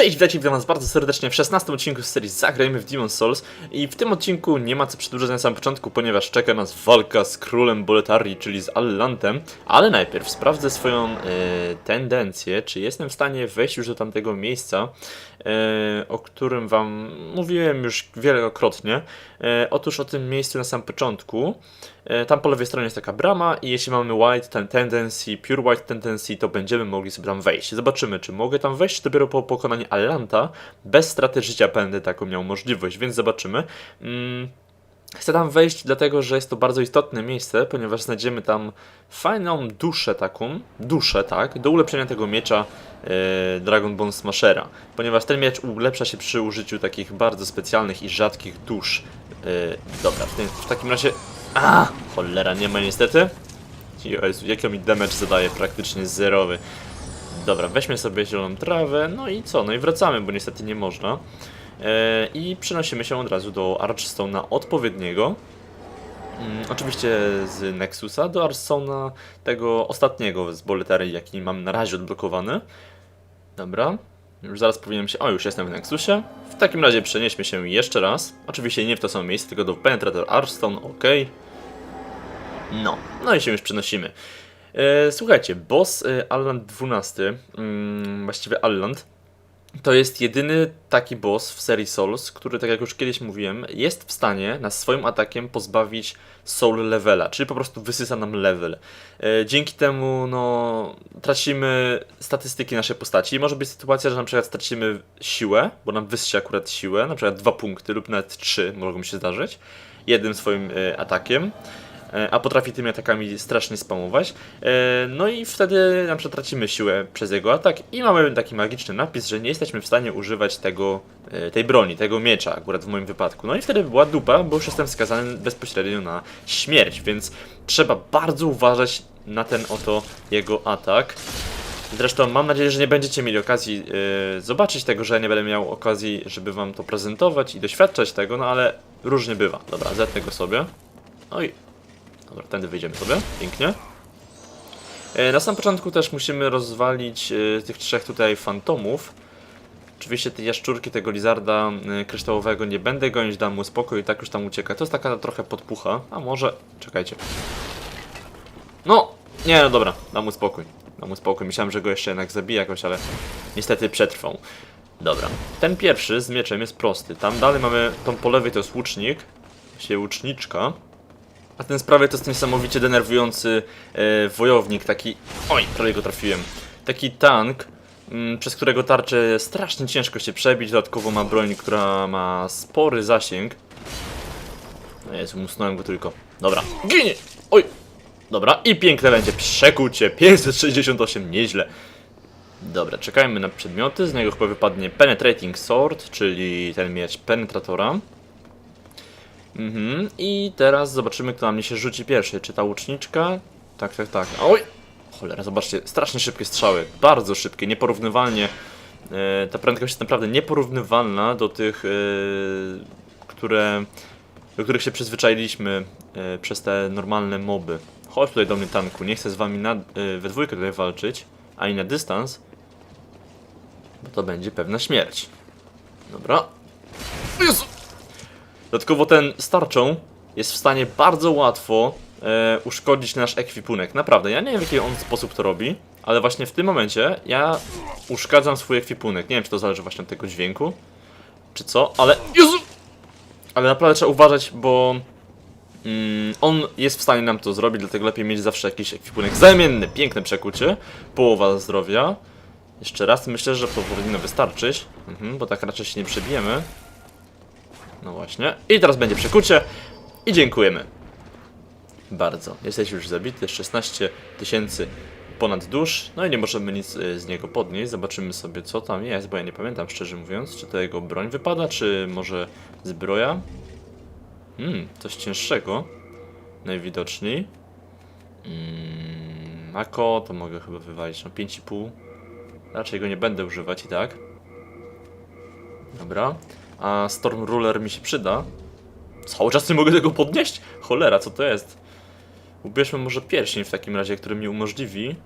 Cześć, witajcie, witam was bardzo serdecznie w 16 odcinku z serii Zagrajmy w Demon's Souls i w tym odcinku nie ma co przedłużać na samym początku, ponieważ czeka nas walka z królem Boletarii, czyli z Allantem, ale najpierw sprawdzę swoją e, tendencję, czy jestem w stanie wejść już do tamtego miejsca, e, o którym wam mówiłem już wielokrotnie. E, otóż o tym miejscu na samym początku. E, Tam po lewej stronie jest taka brama i jeśli mamy White ten Tendency, Pure White Tendency, to będziemy mogli sobie tam wejść. Zobaczymy, czy mogę tam wejść, dopiero po pokonaniu Allanta. Bez straty życia będę taką miał możliwość, więc zobaczymy. Mm. Chcę tam wejść, dlatego że jest to bardzo istotne miejsce, ponieważ znajdziemy tam fajną duszę taką, duszę, tak, do ulepszenia tego miecza e, Dragon Bone Smashera, ponieważ ten miecz ulepsza się przy użyciu takich bardzo specjalnych i rzadkich dusz. E, dobra, w, tym, w takim razie... A, cholera, nie ma niestety. Jezu, jaki mi damage zadaje, praktycznie zerowy. Dobra, weźmy sobie zieloną trawę, no i co, no i wracamy, bo niestety nie można. E, I przenosimy się od razu do Archstone'a odpowiedniego. Mm, oczywiście z Nexusa do Archstone'a tego ostatniego z Boletarii, jaki mam na razie odblokowany. Dobra, już zaraz powinienem się... O, już jestem w Nexusie. W takim razie przenieśmy się jeszcze raz. Oczywiście nie w to samo miejsce, tylko do Penetrator Archstone, ok. No, no i się już przenosimy. E, słuchajcie, boss e, Alland 12, mm, właściwie Alland, to jest jedyny taki boss w serii Souls, który, tak jak już kiedyś mówiłem, jest w stanie nas swoim atakiem pozbawić soul levela, czyli po prostu wysysa nam level. E, dzięki temu, no, tracimy statystyki naszej postaci. Może być sytuacja, że na przykład stracimy siłę, bo nam wysysi akurat siłę, na przykład dwa punkty lub nawet trzy mogą się zdarzyć, jednym swoim e, atakiem a potrafi tymi atakami strasznie spamować. E, No i wtedy na przykład tracimy siłę przez jego atak i mamy taki magiczny napis, że nie jesteśmy w stanie używać tego, e, tej broni, tego miecza, akurat w moim wypadku. No i wtedy była dupa, bo już jestem skazany bezpośrednio na śmierć, więc trzeba bardzo uważać na ten oto jego atak. Zresztą mam nadzieję, że nie będziecie mieli okazji e, zobaczyć tego, że ja nie będę miał okazji, żeby wam to prezentować i doświadczać tego, no ale różnie bywa. Dobra, zetnę go sobie. Oj, Dobra, tędy wyjdziemy sobie, pięknie. E, Na samym początku też musimy rozwalić e, tych trzech tutaj fantomów. Oczywiście tej jaszczurki, tego lizarda e, kryształowego nie będę gonić, dam mu spokój i tak już tam ucieka. To jest taka trochę podpucha, a może... czekajcie. No, nie, no dobra, dam mu spokój. Dam mu spokój, myślałem, że go jeszcze jednak zabije jakoś, ale niestety przetrwał. Dobra, ten pierwszy z mieczem jest prosty. Tam dalej mamy, tą po lewej to jest łucznik, się łuczniczka. A ten z prawej to jest niesamowicie denerwujący e, wojownik, taki... Oj, prawie go trafiłem. Taki tank, mm, przez którego tarczę strasznie ciężko się przebić, dodatkowo ma broń, która ma spory zasięg. No Jezu, musnąłem go tylko. Dobra, ginie! Oj! Dobra, i piękne będzie przekucie, 568, nieźle. Dobra, czekajmy na przedmioty, z niego chyba wypadnie Penetrating Sword, czyli ten miecz penetratora. Mhm, i teraz zobaczymy, kto na mnie się rzuci pierwszy. Czy ta łuczniczka? Tak, tak, tak. Oj! Cholera, zobaczcie, strasznie szybkie strzały. Bardzo szybkie, nieporównywalnie. E, ta prędkość jest naprawdę nieporównywalna do tych, e, które, do których się przyzwyczailiśmy e, przez te normalne moby. Chodź tutaj do mnie, tanku. Nie chcę z wami na, e, we dwójkę tutaj walczyć, ani na dystans, bo to będzie pewna śmierć. Dobra. Jezu! Dodatkowo ten starczą jest w stanie bardzo łatwo e, uszkodzić nasz ekwipunek. Naprawdę, ja nie wiem w jaki on sposób to robi, ale właśnie w tym momencie ja uszkadzam swój ekwipunek. Nie wiem, czy to zależy właśnie od tego dźwięku, czy co, ale... Jezu! Ale naprawdę trzeba uważać, bo mm, on jest w stanie nam to zrobić, dlatego lepiej mieć zawsze jakiś ekwipunek zamienny. Piękne przekucie, połowa zdrowia. Jeszcze raz, myślę, że to powinno wystarczyć, mhm, bo tak raczej się nie przebijemy. No właśnie. I teraz będzie przekucie. I dziękujemy. Bardzo. Jesteś już zabity. 16 tysięcy ponad dusz. No i nie możemy nic y, z niego podnieść. Zobaczymy sobie co tam jest, bo ja nie pamiętam szczerze mówiąc, czy to jego broń wypada, czy może zbroja. Hmm, coś cięższego. Najwidoczniej. Mm, Mako, to mogę chyba wywalić no 5,5. Raczej go nie będę używać i tak. Dobra. A Storm Ruler mi się przyda. Cały czas nie mogę tego podnieść? Cholera, co to jest? Ubierzmy może pierścień w takim razie, który mi umożliwi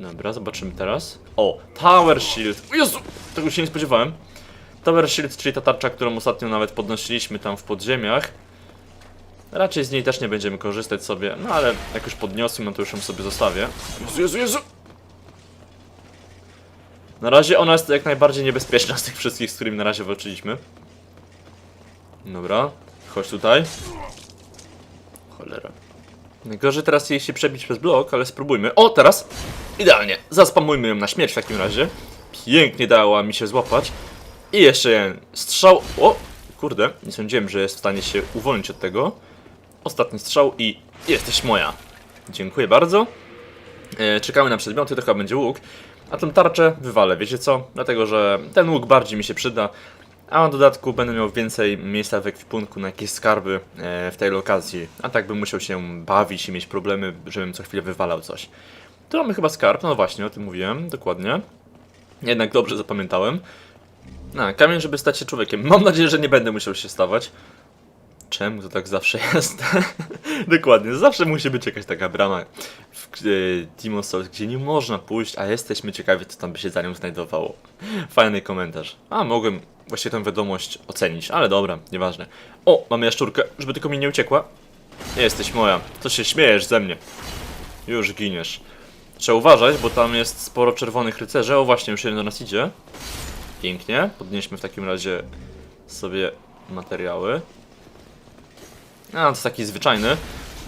Dobra, zobaczymy teraz. O, Tower Shield. O Jezu, tego się nie spodziewałem. Tower Shield, czyli ta tarcza, którą ostatnio nawet podnosiliśmy tam w podziemiach. Raczej z niej też nie będziemy korzystać sobie, no ale jak już podniosłem, no to już ją sobie zostawię. Jezu, Jezu, Jezu! Na razie ona jest jak najbardziej niebezpieczna z tych wszystkich, z którymi na razie walczyliśmy. Dobra, chodź tutaj. Cholera. Najgorzej teraz jej się przebić przez blok, ale spróbujmy. O, teraz! Idealnie. Zaspamujmy ją na śmierć w takim razie. Pięknie dała mi się złapać. I jeszcze jeden strzał. O! Kurde, nie sądziłem, że jest w stanie się uwolnić od tego. Ostatni strzał i jesteś moja. Dziękuję bardzo. E, czekamy na przedmioty, to chyba będzie łuk. A tą tarczę wywalę, wiecie co? Dlatego, że ten łuk bardziej mi się przyda. A w dodatku będę miał więcej miejsca w ekwipunku na jakieś skarby e, w tej lokacji. A tak bym musiał się bawić i mieć problemy, żebym co chwilę wywalał coś. Tu mamy chyba skarb, no właśnie, o tym mówiłem, dokładnie. Jednak dobrze zapamiętałem. A, kamień, żeby stać się człowiekiem. Mam nadzieję, że nie będę musiał się stawać. Czemu to tak zawsze jest? Dokładnie, zawsze musi być jakaś taka brama w e, Demon's Souls, gdzie nie można pójść, a jesteśmy ciekawi, co tam by się za nią znajdowało. Fajny komentarz. A, mogłem właśnie tę wiadomość ocenić, ale dobra, nieważne. O, mamy jaszczurkę, żeby tylko mi nie uciekła. Nie jesteś moja, to się śmiejesz ze mnie. Już giniesz. Trzeba uważać, bo tam jest sporo czerwonych rycerzy. O, właśnie, już jeden do nas idzie. Pięknie. Podnieśmy w takim razie sobie materiały. A, to taki zwyczajny.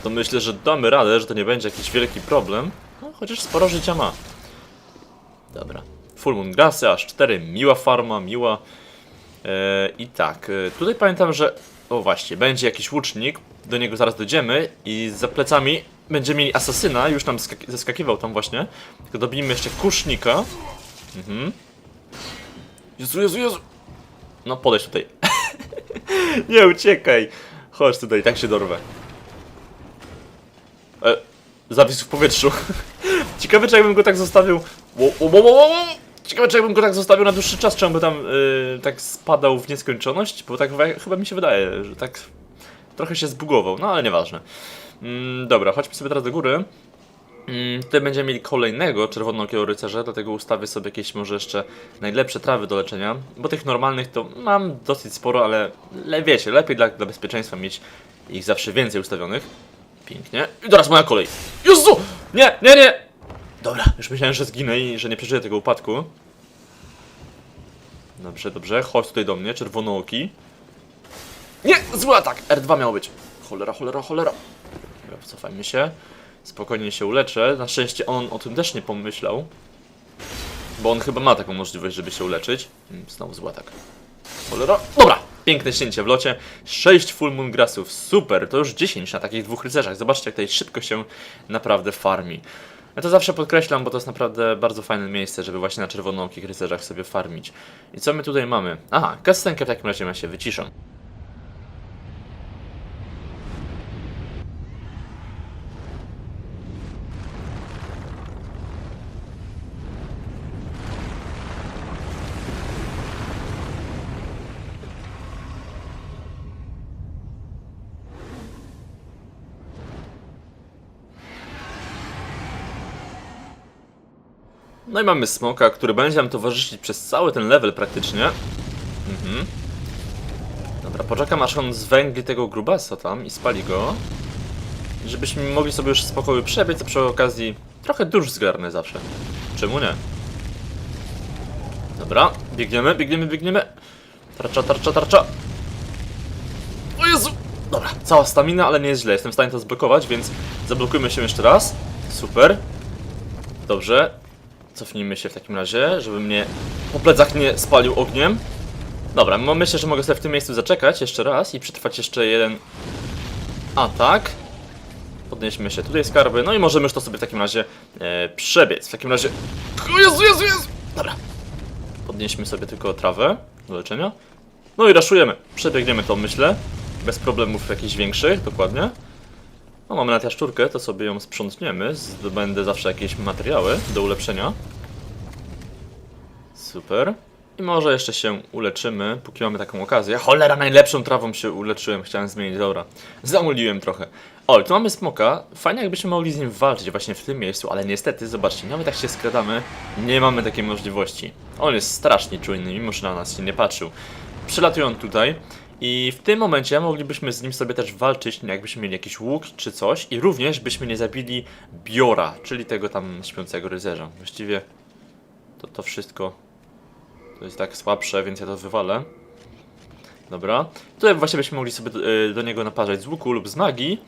To myślę, że damy radę, że to nie będzie jakiś wielki problem. No, chociaż sporo życia ma. Dobra. Full Moon Grassy, aż 4. Miła farma, miła. Eee, I tak, e, tutaj pamiętam, że... O właśnie, będzie jakiś łucznik. Do niego zaraz dojdziemy. I za plecami będziemy mieli asasyna. Już nam skak- zeskakiwał tam właśnie. Tylko dobijmy jeszcze kusznika. Mhm. Jezu, Jezu, Jezu. No, podejdź tutaj. nie uciekaj. Chodź tutaj, tak się dorwę. E, zawisł w powietrzu. Ciekawe, czy jakbym go tak zostawił. Wo, wo, wo, wo. Ciekawe, czy jakbym go tak zostawił na dłuższy czas, czy on by tam y, tak spadał w nieskończoność? Bo tak chyba mi się wydaje, że tak trochę się zbugował, no ale nieważne. Mm, dobra, chodźmy sobie teraz do góry. Mm, tutaj będziemy mieli kolejnego czerwonokiego rycerza, dlatego ustawię sobie jakieś może jeszcze najlepsze trawy do leczenia, bo tych normalnych to mam dosyć sporo, ale le, wiecie, lepiej dla, dla bezpieczeństwa mieć ich zawsze więcej ustawionych. Pięknie. I teraz moja kolej. Jezu! Nie, nie, nie! Dobra, już myślałem, że zginę i że nie przeżyję tego upadku. Dobrze, dobrze, chodź tutaj do mnie, czerwonooki. Nie, zły atak! R2 miał być. Cholera, cholera, cholera. Dobra, cofajmy się. Spokojnie się uleczę. Na szczęście on o tym też nie pomyślał. Bo on chyba ma taką możliwość, żeby się uleczyć. Mm, Znowu zły atak. Cholera. Dobra! Piękne ścięcie w locie. 6 full moon grassów. Super! To już 10 na takich dwóch rycerzach. Zobaczcie, jak tutaj szybko się naprawdę farmi. Ja to zawsze podkreślam, bo to jest naprawdę bardzo fajne miejsce, żeby właśnie na czerwonookich rycerzach sobie farmić. I co my tutaj mamy? Aha, kastenkę w takim razie ja się wyciszę. No i mamy smoka, który będzie nam towarzyszyć przez cały ten level praktycznie. Mhm. Dobra, poczekam aż on zwęgli tego grubasa tam i spali go. Żebyśmy mogli sobie już spokoju przebiec, a przy okazji trochę dusz zgarnę zawsze. Czemu nie? Dobra, biegniemy, biegniemy, biegniemy. Tarcza, tarcza, tarcza. O Jezu! Dobra, cała stamina, ale nie jest źle. Jestem w stanie to zblokować, więc zablokujmy się jeszcze raz. Super. Dobrze. Cofnijmy się w takim razie, żeby mnie po plecach nie spalił ogniem. Dobra, no myślę, że mogę sobie w tym miejscu zaczekać jeszcze raz i przetrwać jeszcze jeden atak. Podnieśmy się tutaj skarby, no i możemy już to sobie w takim razie e, przebiec. W takim razie... O Jezu, Jezu, Jezu! Dobra. Podnieśmy sobie tylko trawę do leczenia. No i raszujemy. Przebiegniemy to, myślę. Bez problemów jakichś większych, dokładnie. No mamy na jaszczurkę, to sobie ją sprzątniemy. Zdobędę zawsze jakieś materiały do ulepszenia. Super. I może jeszcze się uleczymy, póki mamy taką okazję. Cholera, najlepszą trawą się uleczyłem, chciałem zmienić, dobra. Zamuliłem trochę. O, tu mamy smoka. Fajnie jakbyśmy mogli z nim walczyć właśnie w tym miejscu, ale niestety, zobaczcie, nawet jak się skradamy, nie mamy takiej możliwości. On jest strasznie czujny, mimo że na nas się nie patrzył. Przylatują tutaj i w tym momencie moglibyśmy z nim sobie też walczyć, jakbyśmy mieli jakiś łuk czy coś i również byśmy nie zabili Biora, czyli tego tam śpiącego rycerza. Właściwie to, to wszystko to jest tak słabsze, więc ja to wywalę. Dobra. Tutaj właśnie byśmy mogli sobie do, y, do niego naparzać z łuku lub z magii.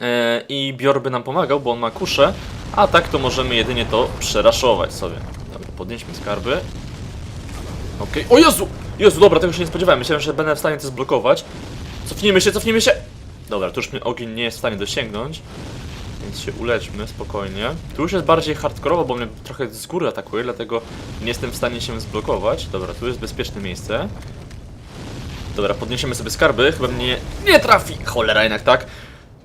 E, I Bior by nam pomagał, bo on ma kuszę. A tak to możemy jedynie to przeraszować sobie. Dobra, podnieśmy skarby. Okej. O Jezu! Jezu, dobra, tego się nie spodziewałem. Myślałem, że będę w stanie to zblokować. Cofnijmy się, cofnijmy się! Dobra, tu już mnie ogień nie jest w stanie dosięgnąć. Więc się uleczmy spokojnie. Tu już jest bardziej hardkorowo, bo mnie trochę z góry atakuje, dlatego nie jestem w stanie się zblokować. Dobra, tu jest bezpieczne miejsce. Dobra, podniesiemy sobie skarby, chyba mnie nie trafi. Cholera jednak tak.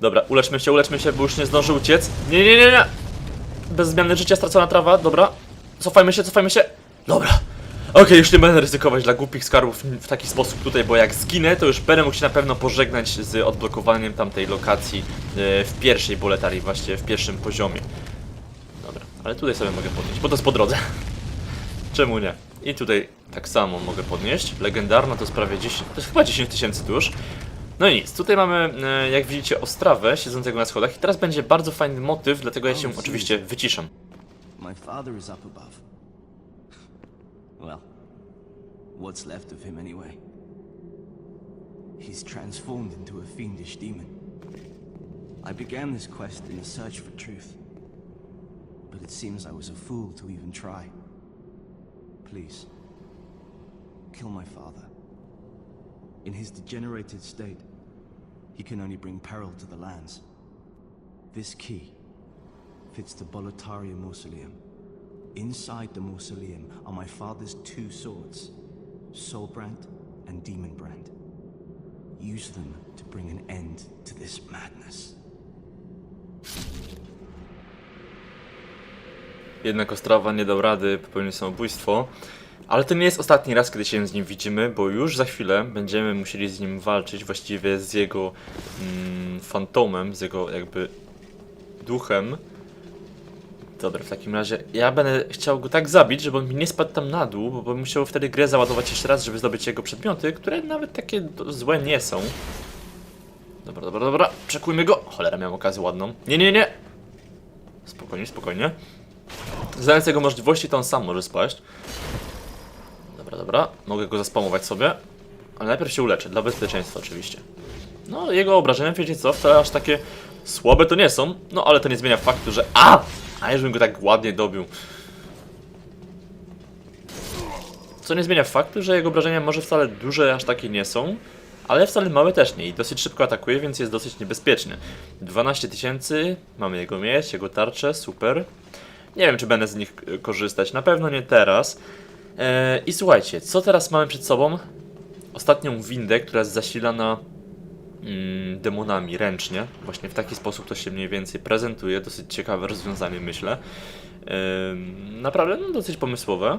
Dobra, uleczmy się, uleczmy się, bo już nie zdąży uciec. Nie, nie, nie, nie. Bez zmiany życia stracona trawa, dobra. Cofajmy się, cofajmy się. Dobra. Okej, już nie będę ryzykować dla głupich skarbów w taki sposób tutaj, bo jak zginę, to już będę mógł się na pewno pożegnać z odblokowaniem tamtej lokacji e, w pierwszej boletarii, właśnie w pierwszym poziomie. Dobra, ale tutaj sobie mogę podnieść, bo to jest po drodze. Czemu nie? I tutaj tak samo mogę podnieść. Legendarna to jest prawie 10, to jest chyba 10 tysięcy dusz. No i nic, tutaj mamy, e, jak widzicie, ostrawę siedzącego na schodach i teraz będzie bardzo fajny motyw, dlatego ja się oczywiście wyciszam. My father is up above. Well, what's left of him anyway? He's transformed into a fiendish demon. I began this quest in the search for truth, but it seems I was a fool to even try. Please, kill my father. In his degenerated state, he can only bring peril to the lands. This key fits the Boletaria mausoleum. Inside the mausoleum are my father's two swords, Soulbrand and Demonbrand. Use them to bring an end to this madness. Jednak Ostrawa nie dał rady, popełnił samobójstwo. Ale to nie jest ostatni raz, kiedy się z nim widzimy, bo już za chwilę będziemy musieli z nim walczyć, właściwie z jego mm, fantomem, z jego jakby duchem. Dobra, w takim razie ja będę chciał go tak zabić, żeby on mi nie spadł tam na dół, bo bym musiał wtedy grę załadować jeszcze raz, żeby zdobyć jego przedmioty, które nawet takie złe nie są. Dobra, dobra, dobra, czekujmy go. Cholera, miałem okazję ładną. Nie, nie, nie. Spokojnie, spokojnie. Znając jego możliwości, to on sam może spaść. Dobra, dobra. Mogę go zaspamować sobie. Ale najpierw się uleczę, dla bezpieczeństwa oczywiście. No, jego obrażenia, wiecie co, wcale aż takie słabe to nie są. No, ale to nie zmienia faktu, że... A! A, żebym go tak ładnie dobił. Co nie zmienia faktu, że jego obrażenia może wcale duże aż takie nie są, ale wcale małe też nie i dosyć szybko atakuje, więc jest dosyć niebezpieczny. 12 tysięcy, mamy jego mieć, jego tarczę, super. Nie wiem, czy będę z nich korzystać, na pewno nie teraz. E, I słuchajcie, co teraz mamy przed sobą? Ostatnią windę, która jest zasilana demonami ręcznie. Właśnie w taki sposób to się mniej więcej prezentuje. Dosyć ciekawe rozwiązanie, myślę. Naprawdę no, dosyć pomysłowe.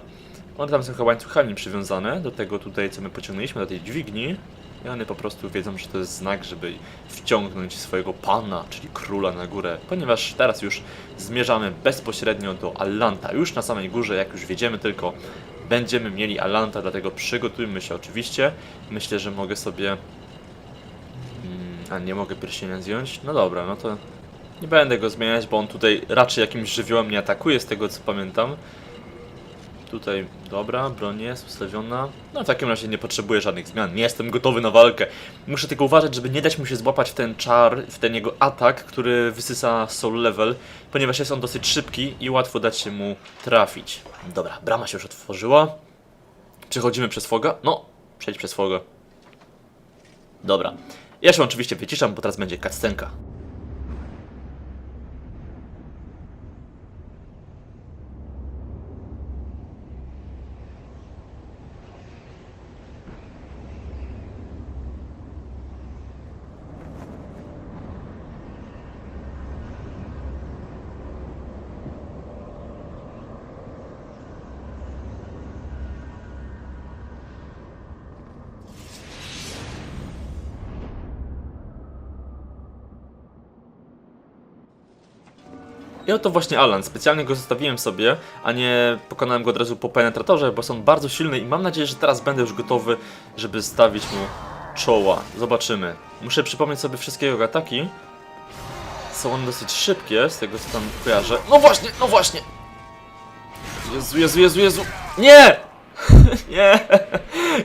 One tam są chyba łańcuchami przywiązane do tego tutaj, co my pociągnęliśmy, do tej dźwigni. I one po prostu wiedzą, że to jest znak, żeby wciągnąć swojego pana, czyli króla na górę, ponieważ teraz już zmierzamy bezpośrednio do Allanta. Już na samej górze, jak już wiedziemy tylko, będziemy mieli Allanta, dlatego przygotujmy się oczywiście. Myślę, że mogę sobie... A nie mogę pierścienia zdjąć? No dobra, no to nie będę go zmieniać, bo on tutaj raczej jakimś żywiołem nie atakuje, z tego co pamiętam. Tutaj, dobra, broń jest ustawiona. No w takim razie nie potrzebuję żadnych zmian. Nie jestem gotowy na walkę. Muszę tylko uważać, żeby nie dać mu się złapać w ten czar, w ten jego atak, który wysysa soul level, ponieważ jest on dosyć szybki i łatwo dać się mu trafić. Dobra, brama się już otworzyła. Przechodzimy przez foga? No, przejdź przez foga. Dobra. Ja się oczywiście wyciszam, bo teraz będzie cutscenka. I oto właśnie Alan, specjalnie go zostawiłem sobie, a nie pokonałem go od razu po penetratorze, bo są bardzo silny i mam nadzieję, że teraz będę już gotowy, żeby stawić mu czoła. Zobaczymy. Muszę przypomnieć sobie wszystkie jego ataki. Są one dosyć szybkie, z tego co tam kojarzę. No właśnie, no właśnie! Jezu, Jezu, Jezu, Jezu! Nie! Nie!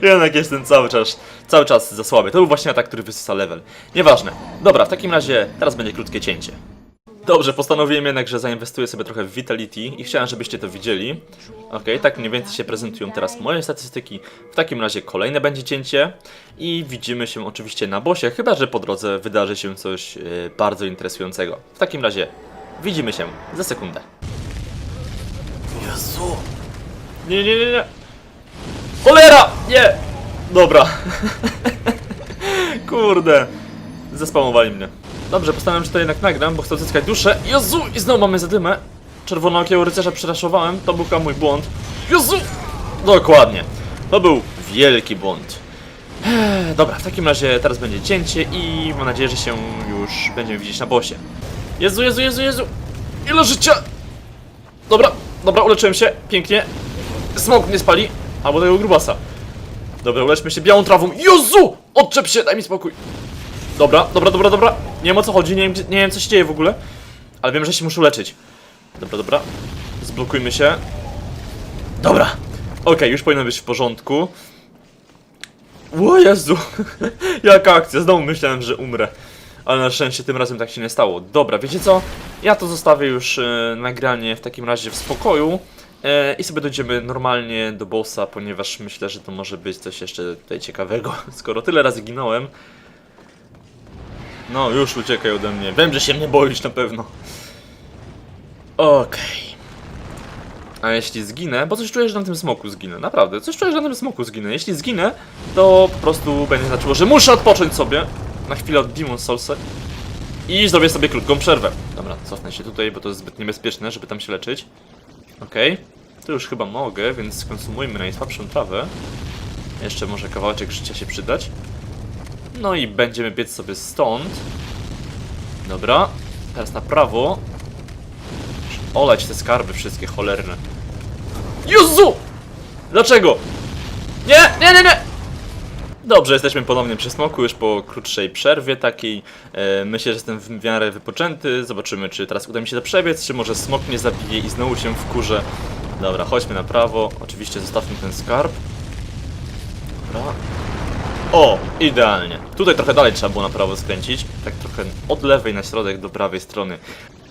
Jednak jestem cały czas, cały czas za słaby. To był właśnie atak, który wysysa level. Nieważne. Dobra, w takim razie teraz będzie krótkie cięcie. Dobrze, postanowiłem jednak, że zainwestuję sobie trochę w Vitality i chciałem, żebyście to widzieli. Ok, tak mniej więcej się prezentują teraz moje statystyki. W takim razie kolejne będzie cięcie i widzimy się oczywiście na bosie, chyba że po drodze wydarzy się coś e, bardzo interesującego. W takim razie widzimy się za sekundę. Jezu! Nie, nie, nie, nie! Cholera! Nie! Dobra. Kurde. Zespamowali mnie. Dobrze, postanowiłem, że to jednak nagram, bo chcę odzyskać duszę. Jezu! I znowu mamy zadymę. Czerwonookiego rycerza przeraszowałem. To był chyba mój błąd. Jezu! Dokładnie. To był wielki błąd. Ech, Dobra, w takim razie teraz będzie cięcie i mam nadzieję, że się już będziemy widzieć na bosie. Jezu, Jezu, Jezu, Jezu! Ile życia! Dobra, dobra, uleczyłem się. Pięknie. Smok mnie spali. Albo tego grubasa. Dobra, uleczmy się białą trawą. Jezu! Odczep się, daj mi spokój. Dobra, dobra, dobra, dobra. Nie wiem o co chodzi, nie wiem, nie wiem co się dzieje w ogóle. Ale wiem, że się muszę leczyć. Dobra, dobra. Zblokujmy się. Dobra. Okej, już powinno być w porządku. O Jezu! Jaka akcja, znowu myślałem, że umrę. Ale na szczęście tym razem tak się nie stało. Dobra, wiecie co? Ja to zostawię już e, nagranie w takim razie w spokoju. E, I sobie dojdziemy normalnie do bossa, ponieważ myślę, że to może być coś jeszcze tutaj ciekawego. Skoro tyle razy ginąłem. No, już uciekaj ode mnie. Wiem, że się mnie boisz na pewno. Okej. A jeśli zginę, bo coś czuję, że na tym smoku zginę, naprawdę, coś czuję, że na tym smoku zginę. Jeśli zginę, to po prostu będzie znaczyło, że muszę odpocząć sobie na chwilę od Demon Soulsa i zrobię sobie krótką przerwę. Dobra, cofnę się tutaj, bo to jest zbyt niebezpieczne, żeby tam się leczyć. Okej, to już chyba mogę, więc skonsumujmy najsłabszą trawę. Jeszcze może kawałeczek życia się przydać. No i będziemy biec sobie stąd. Dobra, teraz na prawo. Olać te skarby wszystkie cholerne. Jezu! Dlaczego? Nie, nie, nie, nie! Dobrze, jesteśmy ponownie przy smoku, już po krótszej przerwie takiej. E, myślę, że jestem w miarę wypoczęty. Zobaczymy, czy teraz uda mi się to przebiec, czy może smok mnie zabije i znowu się wkurzę. Dobra, chodźmy na prawo. Oczywiście zostawmy ten skarb. Dobra. O, idealnie. Tutaj trochę dalej trzeba było na prawo skręcić. Tak trochę od lewej na środek do prawej strony.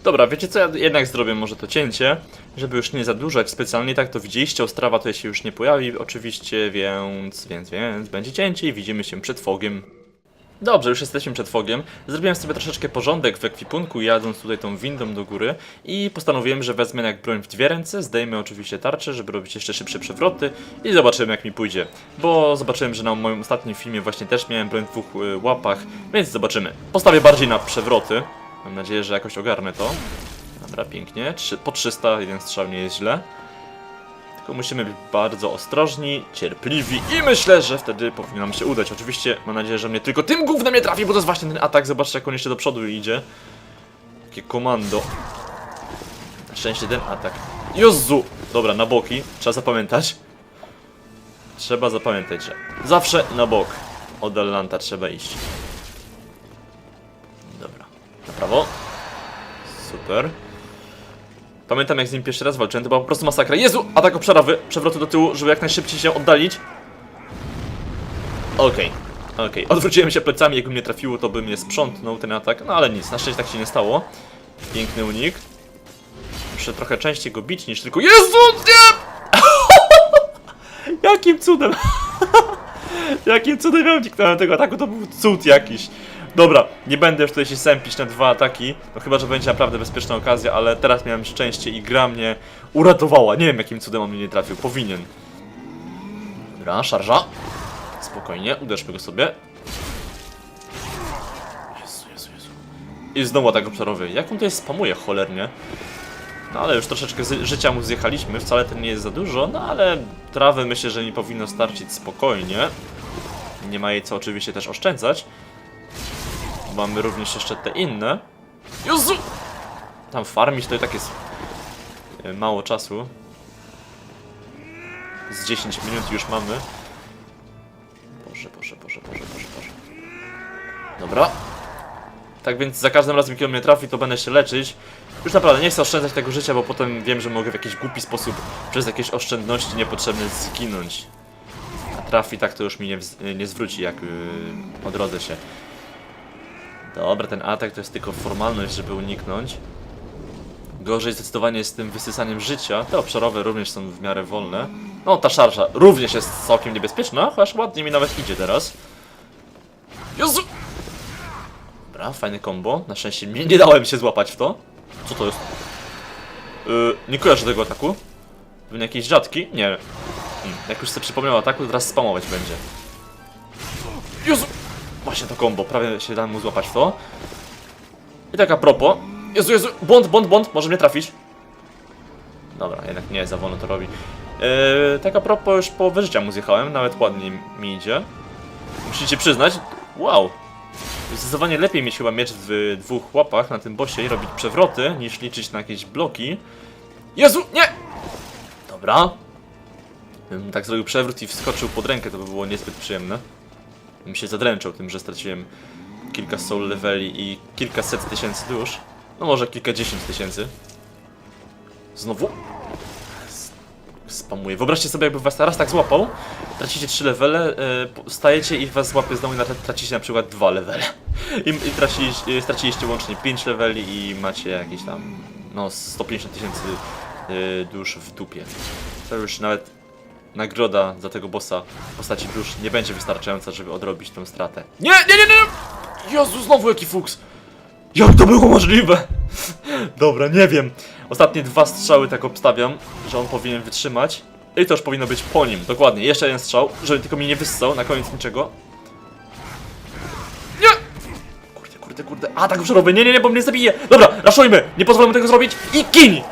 Dobra, wiecie co, ja jednak zrobię może to cięcie, żeby już nie zadłużać specjalnie, tak to widzieliście, Ostrawa tutaj się już nie pojawi oczywiście, więc, więc, więc, będzie cięcie i widzimy się przed fogiem. Dobrze, już jesteśmy przed fogiem. Zrobiłem sobie troszeczkę porządek w ekwipunku, jadąc tutaj tą windą do góry i postanowiłem, że wezmę jak broń w dwie ręce, zdejmę oczywiście tarczę, żeby robić jeszcze szybsze przewroty i zobaczymy jak mi pójdzie. Bo zobaczyłem, że na moim ostatnim filmie właśnie też miałem broń w dwóch y, łapach, więc zobaczymy. Postawię bardziej na przewroty. Mam nadzieję, że jakoś ogarnę to. Dobra, pięknie. Po 300, jeden strzał nie jest źle. Musimy być bardzo ostrożni, cierpliwi i myślę, że wtedy powinno nam się udać. Oczywiście mam nadzieję, że mnie tylko tym głównym nie trafi, bo to jest właśnie ten atak. Zobaczcie, jak on jeszcze do przodu idzie. Takie komando. Na szczęście ten atak. Jezu! Dobra, na boki. Trzeba zapamiętać. Trzeba zapamiętać, że zawsze na bok od Atlanta trzeba iść. Dobra. Na prawo. Super. Pamiętam jak z nim pierwszy raz walczyłem, to była po prostu masakra. Jezu! Atak obszarowy, przewroty do tyłu, żeby jak najszybciej się oddalić. Okej, okej. Odwróciłem się plecami, jakby mnie trafiło, to by mnie sprzątnął ten atak, no ale nic, na szczęście tak się nie stało. Piękny unik. Muszę trochę częściej go bić niż tylko... Jezu! Nie! Jakim cudem? Jakim cudem ja uniknąłem tego ataku? To był cud jakiś. Dobra, nie będę już tutaj się sępić na dwa ataki, no chyba, że będzie naprawdę bezpieczna okazja, ale teraz miałem szczęście i gra mnie uratowała. Nie wiem, jakim cudem on mnie nie trafił. Powinien. Dobra, szarża. Spokojnie, uderzmy go sobie. Jezu, Jezu, Jezu. I znowu atak obszarowy. Jak on tutaj spamuje cholernie? No ale już troszeczkę życia mu zjechaliśmy, wcale to nie jest za dużo, no ale trawy myślę, że nie powinno starczyć spokojnie. Nie ma jej co oczywiście też oszczędzać. Mamy również jeszcze te inne. Jezu! tam farmić, to i tak jest e, mało czasu. Z 10 minut już mamy. Boże, Boże, Boże, Boże, Boże, Boże. Dobra. Tak więc za każdym razem, kiedy mnie trafi, to będę się leczyć. Już naprawdę nie chcę oszczędzać tego życia, bo potem wiem, że mogę w jakiś głupi sposób przez jakieś oszczędności niepotrzebne zginąć. A trafi tak, to już mi nie, nie zwróci, jak yy, odrodzę się. Dobra, ten atak to jest tylko formalność, żeby uniknąć. Gorzej zdecydowanie z tym wysysaniem życia. Te obszarowe również są w miarę wolne. No, ta szarża również jest całkiem niebezpieczna, chociaż ładnie mi nawet idzie teraz. Jezu! Dobra, fajne combo. Na szczęście nie, nie dałem się złapać w to. Co to jest? Yy, nie kojarzę tego ataku. Pewnie jakiś rzadki? Nie. Hmm, jak już sobie przypomniał ataku, to teraz spamować będzie. Jezu! Właśnie to combo, prawie się dałem mu złapać to. I tak a propos. Jezu, Jezu, błąd, błąd, błąd, może mnie trafić. Dobra, jednak nie, za wolno to robi. Yy, tak a propos, już połowę życia mu zjechałem, nawet ładnie mi idzie. Musicie przyznać, wow. Zdecydowanie lepiej mieć chyba miecz w dwóch łapach na tym bosie i robić przewroty, niż liczyć na jakieś bloki. Jezu, nie! Dobra. Gdybym tak zrobił przewrót i wskoczył pod rękę, to by było niezbyt przyjemne. Bym się zadręczał tym, że straciłem kilka soul leveli i kilkaset tysięcy dusz. No może kilkadziesiąt tysięcy. Znowu? Spamuję. Wyobraźcie sobie, jakby was raz tak złapał, tracicie 3 levele, e, stajecie i was złapie znowu i tracicie na przykład 2 levele. I, i traciliście, straciliście łącznie 5 leveli i macie jakieś tam, no 150 tysięcy e, dusz w dupie. To już nawet nagroda za tego bossa w postaci dusz nie będzie wystarczająca, żeby odrobić tą stratę. Nie, nie, nie, nie! Jezu, znowu jaki fuks! Jak to było możliwe? Dobra, nie wiem. Ostatnie dwa strzały tak obstawiam, że on powinien wytrzymać. I to już powinno być po nim, dokładnie. Jeszcze jeden strzał, żeby tylko mi nie wyssał, na koniec niczego. Nie! Kurde, kurde, kurde. A, tak przerobię. Nie, nie, nie, bo mnie zabije. Dobra, raszujmy. Nie pozwolę mu tego zrobić. I gin!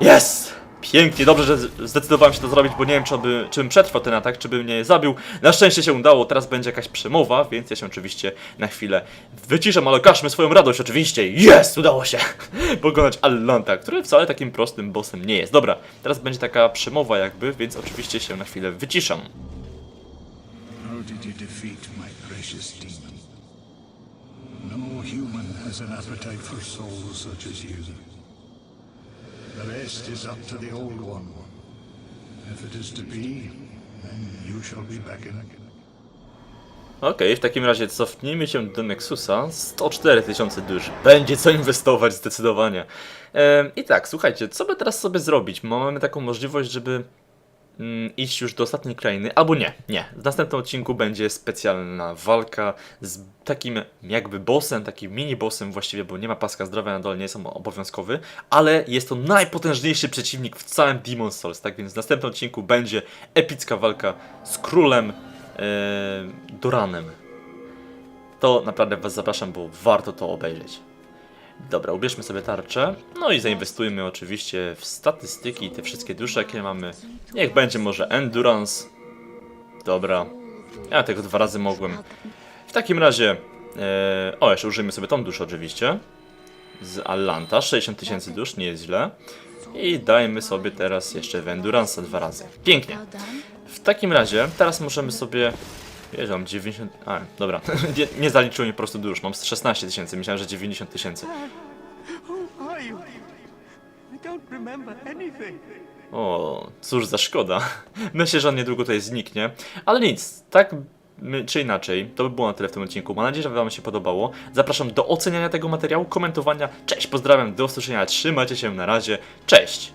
Jest! Pięknie, dobrze, że zdecydowałem się to zrobić, bo nie wiem, czy, by, czy bym przetrwał ten atak, czy by mnie zabił. Na szczęście się udało, teraz będzie jakaś przemowa, więc ja się oczywiście na chwilę wyciszam, ale okażmy swoją radość oczywiście. Jest! Udało się pokonać Allanta, który wcale takim prostym bossem nie jest. Dobra, teraz będzie taka przemowa jakby, więc oczywiście się na chwilę wyciszam. How did you defeat my precious demon? No human has an appetite for souls such as you. Rest is up to the Old One. If it is to be, then you shall be beckoned. Okej, w takim razie cofnijmy się do Nexusa. 104 tysiące dusz. Będzie co inwestować zdecydowanie. I tak, słuchajcie, co by teraz sobie zrobić? Mamy taką możliwość, żeby iść już do ostatniej krainy, albo nie, nie. W następnym odcinku będzie specjalna walka z takim jakby bossem, takim mini bossem właściwie, bo nie ma paska zdrowia na dole, nie jest on obowiązkowy, ale jest to najpotężniejszy przeciwnik w całym Demon Souls, tak więc w następnym odcinku będzie epicka walka z królem e, Doranem. To naprawdę Was zapraszam, bo warto to obejrzeć. Dobra, ubierzmy sobie tarczę. No i zainwestujmy oczywiście w statystyki te wszystkie dusze, jakie mamy. Niech będzie może endurance. Dobra. Ja tego dwa razy mogłem. W takim razie. E, o, jeszcze użyjmy sobie tą duszę oczywiście. Z Allanta. 60 tysięcy dusz, nie jest źle. I dajmy sobie teraz jeszcze w endurance dwa razy. Pięknie. W takim razie, teraz możemy sobie. Wiesz, mam 90. A, dobra. nie, nie mi po prostu dusz. Mam 16 tysięcy, myślałem, że 90 tysięcy. O, cóż za szkoda. Myślę, że on niedługo tutaj zniknie. Ale nic, tak my- czy inaczej, to by było na tyle w tym odcinku. Mam nadzieję, że Wam się podobało. Zapraszam do oceniania tego materiału, komentowania. Cześć, pozdrawiam, do usłyszenia, trzymajcie się, na razie, cześć!